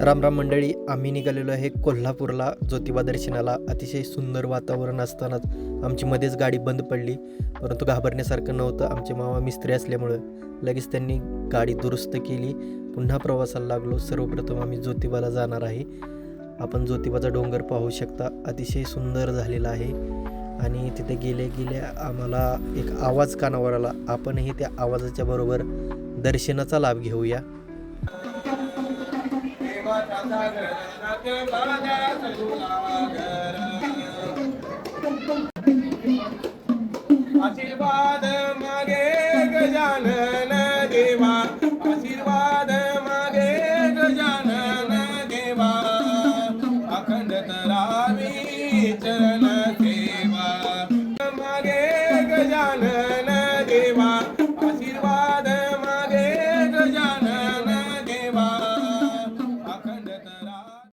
रामराम मंडळी आम्ही निघालेलो आहे कोल्हापूरला. ज्योतिबा दर्शनाला. अतिशय सुंदर वातावरण असतानाच आमची मध्येच गाडी बंद पडली. परंतु घाबरण्यासारखं नव्हतं. आमचे मामा मिस्त्री असल्यामुळं लगेच त्यांनी गाडी दुरुस्त केली. पुन्हा प्रवासाला लागलो. सर्वप्रथम आम्ही ज्योतिबाला जाणार आहे. आपण ज्योतिबाचा डोंगर पाहू शकता. अतिशय सुंदर झालेला आहे. आणि तिथे गेले गेले आम्हाला एक आवाज कानावर आला. आपणही त्या आवाजाच्या बरोबर दर्शनाचा लाभ घेऊया. आशीर्वाद मागे गजानन देवा. आशीर्वाद मागे गजानन देवा. अखंड रावी चरण सेवा. मागे गजानन देवा. आशीर्वाद